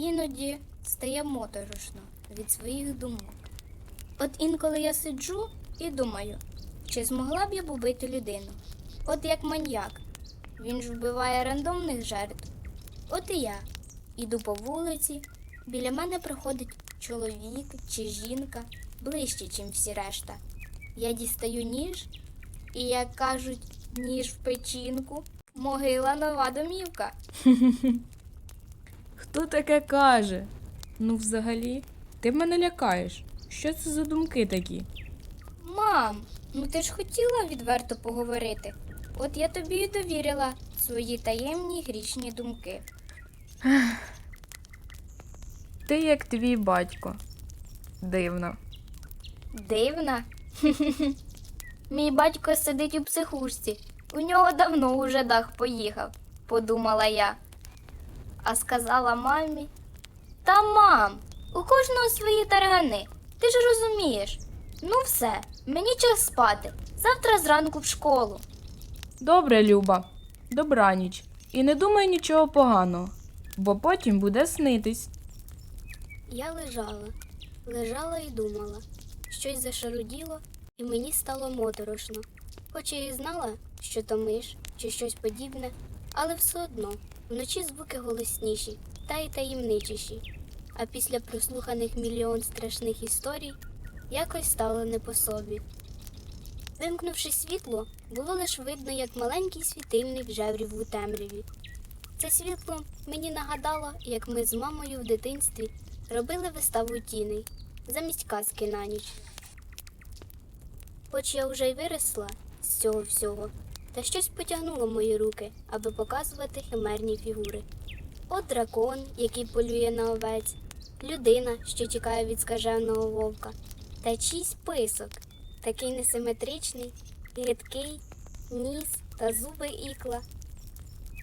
Іноді стає моторошно від своїх думок. От інколи я сиджу і думаю, чи змогла б я б убити людину? От як маньяк. Він ж вбиває рандомних жертв. От і я іду по вулиці, біля мене проходить чоловік чи жінка ближче, чим всі решта. Я дістаю ніж, і, як кажуть, ніж в печінку, могила нова домівка. Хто таке каже? Ну, взагалі, ти мене лякаєш. Що це за думки такі? Мам, ну ти ж хотіла відверто поговорити. От я тобі і довірила свої таємні грішні думки. Ти як твій батько. Дивно. Дивна. Мій батько сидить у психушці. У нього давно уже дах поїхав, подумала я. А сказала мамі: Та мам, у кожного свої таргани. Ти ж розумієш. Ну все, мені час спати. Завтра зранку в школу. Добре, Люба. Добраніч. І не думай нічого поганого, бо потім буде снитись. Я лежала, лежала і думала. Щось зашаруділо, і мені стало моторошно. Хоч я і знала, що то миш чи щось подібне, але все одно вночі звуки голосніші та й таємничіші. А після прослуханих мільйон страшних історій якось стало не по собі. Вимкнувши світло, було лише видно, як маленький світильник жеврів у темряві. Це світло мені нагадало, як ми з мамою в дитинстві робили виставу тіней замість казки на ніч. Хоч я вже й виросла з цього всього, та щось потягнуло мої руки, аби показувати химерні фігури. От дракон, який полює на овець, людина, що тікає від скаженого вовка, та чийсь писок, такий несиметричний, гидкий, ніс та зуби ікла.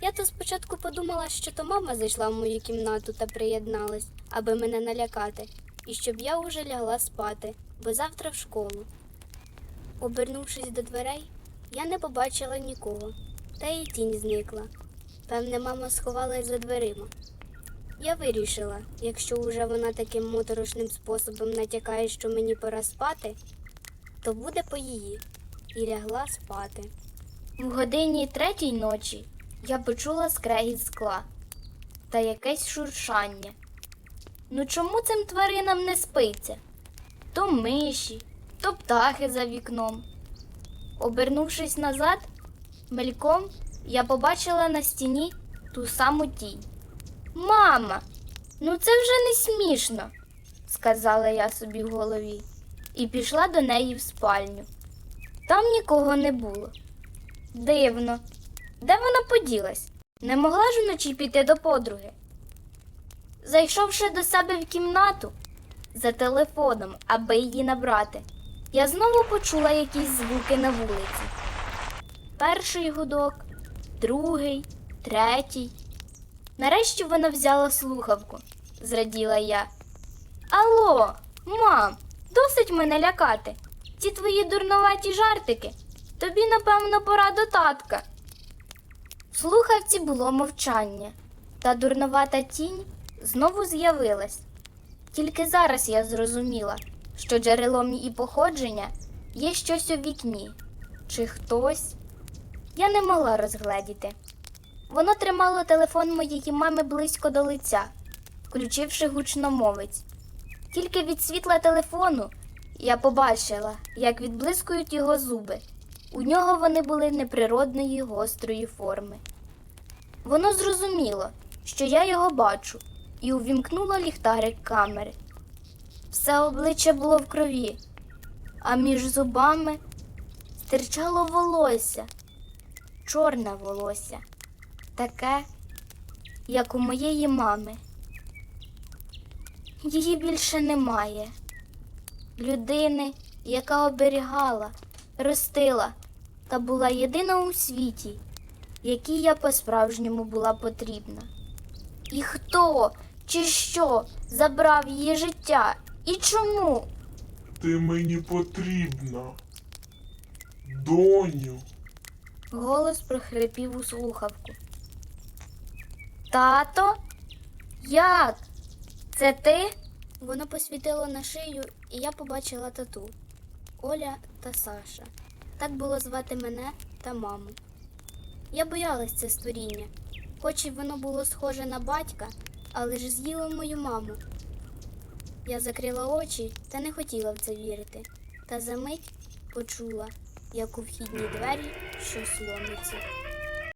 Я то спочатку подумала, що то мама зайшла в мою кімнату та приєдналась, аби мене налякати, і щоб я уже лягла спати, бо завтра в школу. Обернувшись до дверей, я не побачила нікого, та й тінь зникла. Певне, мама сховалась за дверима. Я вирішила, якщо уже вона таким моторошним способом натякає, що мені пора спати, то буде по її, і лягла спати. В годині третій ночі я почула скрегіт скла та якесь шуршання. Ну чому цим тваринам не спиться? То миші, то птахи за вікном. Обернувшись назад, мельком я побачила на стіні ту саму тінь. Мама, ну це вже не смішно, сказала я собі в голові і пішла до неї в спальню. Там нікого не було. Дивно, де вона поділась? Не могла ж вночі піти до подруги. Зайшовши до себе в кімнату за телефоном, аби її набрати, я знову почула якісь звуки на вулиці. Перший гудок, другий, третій. Нарешті вона взяла слухавку, зраділа я. Алло, мам, досить мене лякати. Ті твої дурноваті жартики. Тобі, напевно, пора до татка. В слухавці було мовчання, та дурновата тінь знову з'явилась. Тільки зараз я зрозуміла, що джерелом її походження є щось у вікні, чи хтось. Я не могла розгледіти. Воно тримало телефон моєї мами близько до лиця, включивши гучномовець. Тільки від світла телефону я побачила, як відблискують його зуби. У нього вони були неприродної гострої форми. Воно зрозуміло, що я його бачу, і увімкнуло ліхтарик камери. Все обличчя було в крові, а між зубами стирчало волосся, чорне волосся, таке, як у моєї мами. Її більше немає. Людини, яка оберігала, ростила та була єдина у світі, якій я по-справжньому була потрібна. І хто чи що забрав її життя? І чому? Ти мені потрібна. Доню. Голос прохрипів у слухавку. Тато? Як? Це ти? Воно посвітило на шию, і я побачила тату. Оля та Саша. Так було звати мене та маму. Я боялась це створіння, хоч і воно було схоже на батька, але ж з'їло мою маму. Я закрила очі та не хотіла в це вірити, та за мить почула, як у вхідні двері щось ломиться.